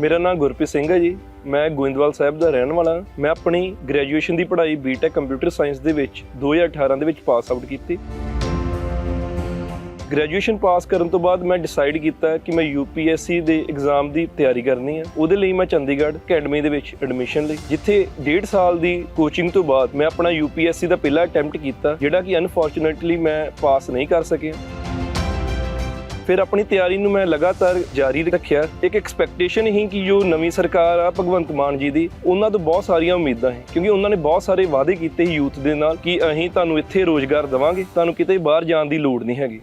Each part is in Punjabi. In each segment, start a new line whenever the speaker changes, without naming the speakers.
ਮੇਰਾ ਨਾਮ ਗੁਰਪ੍ਰੀਤ ਸਿੰਘ ਹੈ ਜੀ। ਮੈਂ ਗੋਇੰਦਵਾਲ ਸਾਹਿਬ ਦਾ ਰਹਿਣ ਵਾਲਾ। ਹਾਂ। ਮੈਂ ਆਪਣੀ ਗ੍ਰੈਜੂਏਸ਼ਨ ਦੀ ਪੜ੍ਹਾਈ ਬੀਟੈਕ ਕੰਪਿਊਟਰ ਸਾਇੰਸ ਦੇ ਵਿੱਚ 2018 ਦੇ ਵਿੱਚ ਪਾਸ ਆਊਟ ਕੀਤੀ। ਗ੍ਰੈਜੂਏਸ਼ਨ ਪਾਸ ਕਰਨ ਤੋਂ ਬਾਅਦ ਮੈਂ ਡਿਸਾਈਡ ਕੀਤਾ ਕਿ ਮੈਂ ਯੂਪੀਐਸਸੀ ਦੇ ਐਗਜ਼ਾਮ ਦੀ ਤਿਆਰੀ ਕਰਨੀ ਹੈ। ਉਹਦੇ ਲਈ ਮੈਂ ਚੰਡੀਗੜ੍ਹ ਅਕੈਡਮੀ ਦੇ ਵਿੱਚ ਐਡਮਿਸ਼ਨ ਲਈ। ਜਿੱਥੇ 1.5 ਸਾਲ ਦੀ ਕੋਚਿੰਗ ਤੋਂ ਬਾਅਦ ਮੈਂ ਆਪਣਾ ਯੂਪੀਐਸਸੀ ਦਾ ਪਹਿਲਾ ਅਟੈਂਪਟ ਕੀਤਾ, ਜਿਹੜਾ ਕਿ ਅਨਫੋਰਚੂਨੇਟਲੀ ਮੈਂ ਪਾਸ ਨਹੀਂ ਕਰ ਸਕਿਆ। ਫਿਰ ਆਪਣੀ ਤਿਆਰੀ ਨੂੰ ਮੈਂ ਲਗਾਤਾਰ ਜਾਰੀ ਰੱਖਿਆ। ਇੱਕ ਐਕਸਪੈਕਟੇਸ਼ਨ ਹੀ ਕਿ ਜੋ ਨਵੀਂ ਸਰਕਾਰ ਆ, ਭਗਵੰਤ ਮਾਨ ਜੀ ਦੀ, ਉਹਨਾਂ ਤੋਂ ਬਹੁਤ ਸਾਰੀਆਂ ਉਮੀਦਾਂ ਹੈ। ਕਿਉਂਕਿ ਉਹਨਾਂ ਨੇ ਬਹੁਤ ਸਾਰੇ ਵਾਅਦੇ ਕੀਤੇ ਯੂਥ ਦੇ ਨਾਲ ਕਿ ਅਸੀਂ ਤੁਹਾਨੂੰ ਇੱਥੇ ਰੋਜ਼ਗਾਰ ਦੇਵਾਂਗੇ, ਤੁਹਾਨੂੰ ਕਿਤੇ ਬਾਹਰ ਜਾਣ ਦੀ ਲੋੜ ਨਹੀਂ ਹੈਗੀ।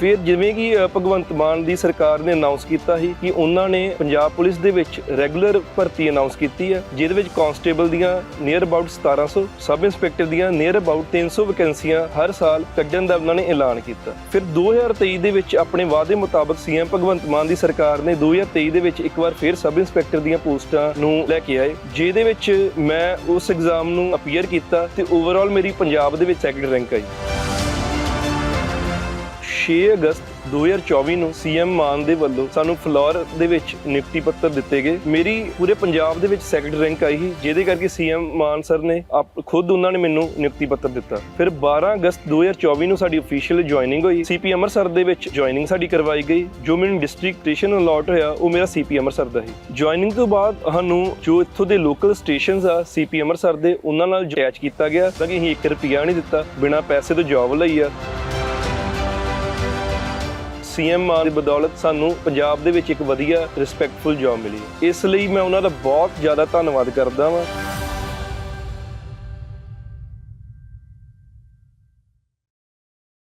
ਫਿਰ ਜਿਵੇਂ ਕਿ ਭਗਵੰਤ ਮਾਨ ਦੀ ਸਰਕਾਰ ਨੇ ਅਨਾਉਂਸ ਕੀਤਾ ਸੀ ਕਿ ਉਹਨਾਂ ਨੇ ਪੰਜਾਬ ਪੁਲਿਸ ਦੇ ਵਿੱਚ ਰੈਗੂਲਰ ਭਰਤੀ ਅਨਾਉਂਸ ਕੀਤੀ ਹੈ, ਜਿਹਦੇ ਵਿੱਚ ਕਾਂਸਟੇਬਲ ਦੀਆਂ ਨੀਅਰ ਅਬਾਊਟ 1700 ਸਬ ਇੰਸਪੈਕਟਰ ਦੀਆਂ ਨੀਅਰ ਅਬਾਊਟ 300 ਵੈਕੈਂਸੀਆਂ ਹਰ ਸਾਲ ਕੱਢਣ ਦਾ ਉਹਨਾਂ ਨੇ ਐਲਾਨ ਕੀਤਾ। ਫਿਰ 2023 ਦੇ ਵਿੱਚ ਆਪਣੇ ਵਾਅਦੇ ਮੁਤਾਬਕ ਸੀਐਮ ਭਗਵੰਤ ਮਾਨ ਦੀ ਸਰਕਾਰ ਨੇ 2023 ਦੇ ਵਿੱਚ ਇੱਕ ਵਾਰ ਫਿਰ ਸਬ ਇੰਸਪੈਕਟਰ ਦੀਆਂ ਪੋਸਟਾਂ ਨੂੰ ਲੈ ਕੇ ਆਏ, ਜਿਹਦੇ ਵਿੱਚ ਮੈਂ ਉਸ ਐਗਜ਼ਾਮ ਨੂੰ ਅਪੀਅਰ ਕੀਤਾ ਤੇ ਓਵਰਆਲ ਮੇਰੀ ਪੰਜਾਬ ਦੇ ਵਿੱਚ ਸੈਕਿੰਡ ਰੈਂਕ ਆਈ। 6 ਅਗਸਤ 2024 ਨੂੰ ਸੀਐਮ ਮਾਨ ਦੇ ਵੱਲੋਂ ਸਾਨੂੰ ਫਲੋਰ ਦੇ ਵਿੱਚ ਨਿਯੁਕਤੀ ਪੱਤਰ ਦਿੱਤੇ ਗਏ। ਮੇਰੀ ਪੂਰੇ ਪੰਜਾਬ ਦੇ ਵਿੱਚ ਸੈਕੰਡ ਰੈਂਕ ਆਈ ਸੀ, ਜਿਹਦੇ ਕਰਕੇ ਸੀਐਮ ਮਾਨ ਸਰ ਨੇ ਆਪ ਖੁਦ ਉਹਨਾਂ ਨੇ ਮੈਨੂੰ ਨਿਯੁਕਤੀ ਪੱਤਰ ਦਿੱਤਾ। ਫਿਰ 12 ਅਗਸਤ 2024 ਨੂੰ ਸਾਡੀ ਅਫੀਸ਼ੀਅਲ ਜੁਆਇਨਿੰਗ ਹੋਈ। ਸੀਪੀ ਅੰਮ੍ਰਿਤਸਰ ਦੇ ਵਿੱਚ ਜੁਆਇਨਿੰਗ ਸਾਡੀ ਕਰਵਾਈ ਗਈ। ਜੋ ਮੈਨੂੰ ਡਿਸਟ੍ਰਿਕਟ ਸਟੇਸ਼ਨ ਅਲਾਟ ਹੋਇਆ, ਉਹ ਮੇਰਾ ਸੀਪੀ ਅੰਮ੍ਰਿਤਸਰ ਦਾ ਸੀ। ਜੁਆਇਨਿੰਗ ਤੋਂ ਬਾਅਦ ਸਾਨੂੰ ਜੋ ਇੱਥੋਂ ਦੇ ਲੋਕਲ ਸਟੇਸ਼ਨਸ ਆ ਸੀਪੀ ਅੰਮ੍ਰਿਤਸਰ ਦੇ, ਉਹਨਾਂ ਨਾਲ ਅਟੈਚ ਕੀਤਾ ਗਿਆ। ਤਾਂ ਕਿ ਅਸੀਂ 1 ਰੁਪਿਆ ਨਹੀਂ ਦਿੱਤਾ, ਬਿਨਾਂ ਪੈਸੇ ਤੋਂ ਜੌਬ ਲਈ ਆ। ਸੀਐਮ ਮਾਨ ਦੀ ਬਦੌਲਤ ਸਾਨੂੰ ਪੰਜਾਬ ਦੇ ਵਿੱਚ ਇੱਕ ਵਧੀਆ ਰਿਸਪੈਕਟਫੁਲ ਜੌਬ ਮਿਲੀ। ਇਸ ਲਈ ਮੈਂ ਉਹਨਾਂ ਦਾ ਬਹੁਤ ਜ਼ਿਆਦਾ ਧੰਨਵਾਦ ਕਰਦਾ ਵਾਂ।